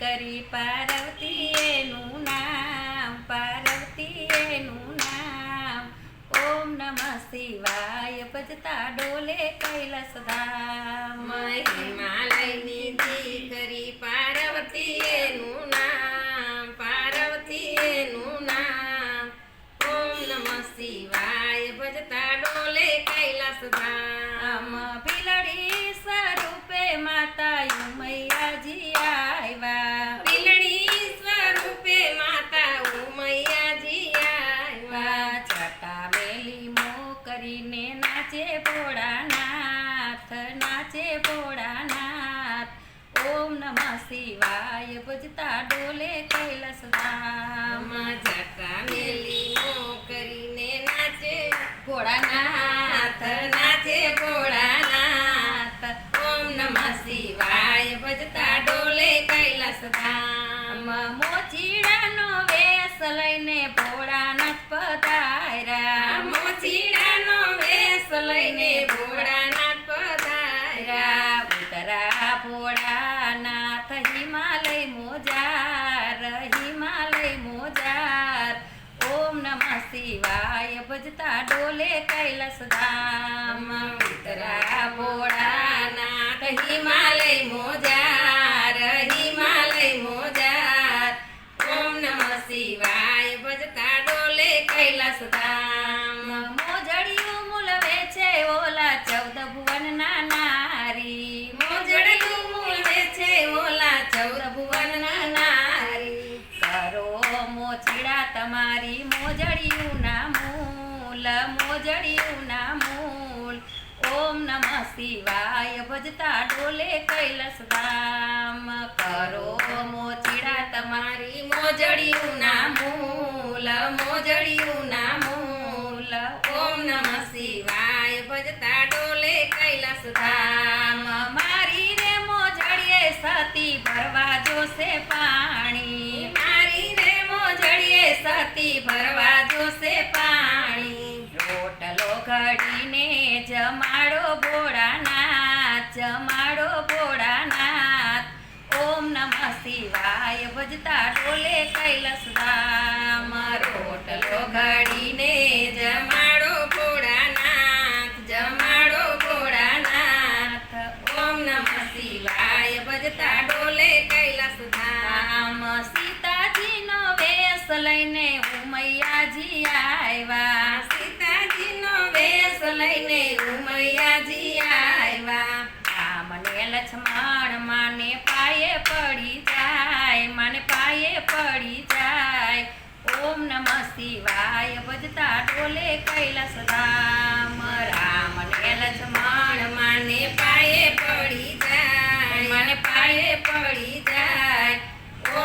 કરી પાર્વતી એનું નામ પાર્વતી એનું નામ. ઓમ નમઃ શિવાય ભજતા ડોલે કૈલાસ ધામ. હિમાલયની દીકરી પાર્વતી એનું નામ પાર્વતી એનું નામ. ઓમ નમઃ શિવાય ભજતા ડોલે કૈલાસ ધામ. ભીલડી સ્વરૂપે માતા ઉમૈયાજી આવ્યા પીલડી સ્વરૂપે માતા ઉમૈયાજી આવ્યા છટા મેલી મો કરીને નાચે ભોળાનાથ નાચે ભોળાનાથ ઓમ નમઃ શિવાય ભજતા ડોલે કૈલાસ ધામ. જટા મેલી મો કરીને નાચે ભોળાનાથ નાચે ભોળાનાથ. ઓમ નમઃ શિવાય ભજતા ડોલે કૈલાસ ધામ. મોચીડાનો વેશ લઈને ભોળાનાથ પધાર્યા. મોચીડાનો વેશ લઈને ભોળાનાથ પધાર્યા ઉતરા ભોળાનાથ હિમાલય મોજાર હિમાલય મોજાર ઓમ શિવાય ભજતા ડોલે કૈલાસ ધામ. ઉતરા ભોળાનાથ હિમાલય મોજાર હિમાલય મોજાર ઓમ નમઃ શિવાય ભજતા ડોલે કૈલાસ ધામ મોજડિયું મૂલવે છે ઓલા ચૌદ ભુવનના નારી મોજડિયું મૂળવે છે ઓલા ચૌદ ભુવનના નારી કરો મોચીડા તમારી મોજડિયું ના મૂલ મોજડિયું ના મૂલ ઓમ નમઃ શિવાય ભજતા ડોલે કૈલાસ ધામ. કરો મોચીડા તમારી મોજડિયું ના મૂલ મોજડિયું ના મૂલ ઓમ નમ શિવાય ભજતા ડોલે કૈલાસ ધામ. ધામ મારી રે મોજડીએ સતી ભરવા જોશે પાણી. મારી રે મોજડીએ સતી ભરવા જોશે પાણી રોટલો ઘડીને જમાડો ભોળાનાથ, જમાડો ભોળાનાથ. ઓમ નમઃ શિવાય, ભજતા ડોલે કૈલાસ ધામ રોટલો ઘડીને જમાડો ભોળાનાથ જમાડો ભોળાનાથ. ઓમ નમઃ શિવાય, ભજતા ડોલે કૈલાસ ધામ સીતાજીનો વેશ લઈને ઉમૈયાજી આવ્યા. સીતાજીનો વેશ લઈને ઉમૈયાજી રામ લક્ષ્મણ માને પાયે પડી જાય, માને પાયે પડી જાય. ઓમ નમઃ શિવાય, ભજતા ડોલે કૈલાસ ધામ રામ ને લક્ષ્મણ માને પાયે પડી જાય, મને પાયે પડી જાય.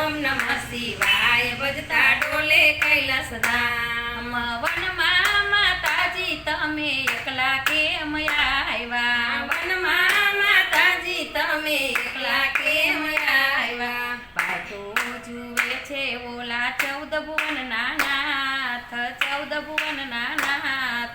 ઓમ નમઃ શિવાય, ભજતા ડોલે કૈલાસ આમ વનમાં માતાજી, તમે એકલા કેમ આવ્યા? વનમાં માતાજી તમે એકલા કેમ આવ્યા પાટું જુએ છે ઓલા ચૌદ ભુવનના નાથ ચૌદ ભુવનના નાથ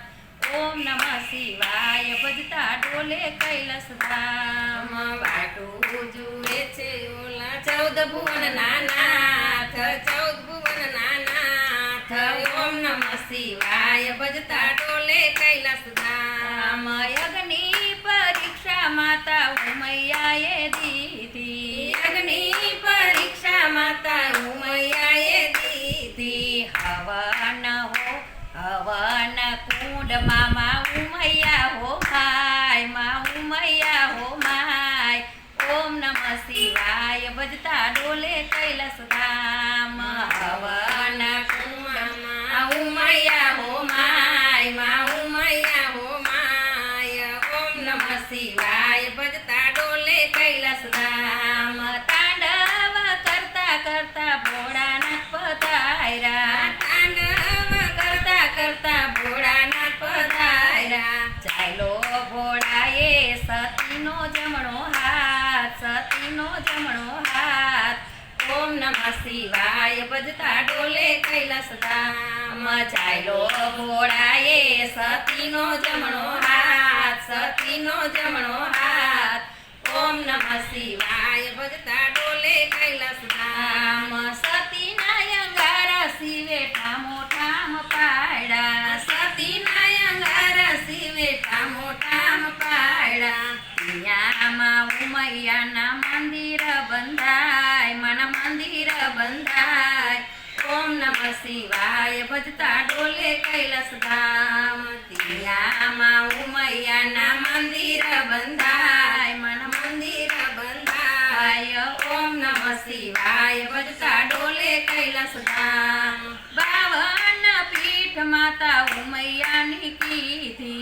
ઓમ નમઃ શિવાય. ભજતા ડોલે કૈલાસ ધામ વાટું જુએ છે ઓલા ચૌદ ભુવન નાનાથ. ચૌદ ભુવન નાનાથ. ઓમ નમઃ શિવાય. ભજતા ડોલે કૈલાસ ધામ અગ્નિ પરીક્ષા માતા ઉમૈયાએ દીધી. અગ્નિ પરીક્ષા માતા ઉમૈયાએ દીધી. હવન હો, હવન કુંડ મામા ઉમૈયા હો માય મા ઉમૈયા હો માય ઓમ નમઃ ભજતા ડોલે કૈલાસ ધામ હવન ઉમૈયા હો માય, મા ઉમૈયા હો માય. ઓમ નમઃ શિવાય, ભજતા ડોલે કૈલાસ ધામ તાંડવ કરતા કરતા ભોળાનાથ પધાર્યા. તાંડવ કરતા કરતા ભોળાનાથ પધાર્યા. ચાલો ભોળાએ સતીનો જમણો હાથ સતીનો જમણો હાથ. ઓમ નમઃ શિવાય, ભજતા ડોલે કૈલાસ ધામ. ચાલો ભોળાએ સતીનો જમણો હાથ, સતીનો જમણો હાથ. ઓમ નમઃ શિવાય, ભજતા ડોલે કૈલાસ ધામ. સતીના અંગારા શિવેઠા મોઠામ પાડા સતીના અંગારા શિવેઠા મોઠામ પાડા ઉમૈયાના મંદિર બંધાય, માના મંદિર બંધાય. ઓમ નમઃ શિવાય, ભજતા ડોલે કૈલાસ ધામ તિયામાં ઉમૈયાના મંદિર બંધાય, માના મંદિર બંધાય. ઓમ નમઃ શિવાય, ભજતા ડોલે કૈલાસ ધામ બાવન પીઠ માતા ઉમૈયાની કીધી.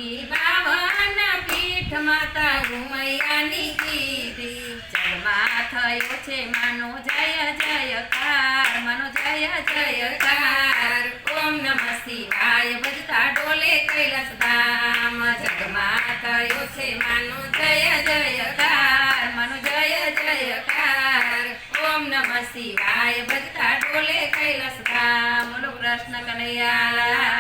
માતા ઘુમૈયાની કીધી. જન્મા થયો છે, માનો જય જયકાર માનો જય જયકાર ઓમ નમઃ શિવાય, ભજતા ડોલે કૈલાસ ધામ જગમાં થયો છે, માનો જય જયકાર માનો જય જયકાર ઓમ નમઃ શિવાય, ભજતા ડોલે કૈલાસ ધામ કૃષ્ણ કનૈયા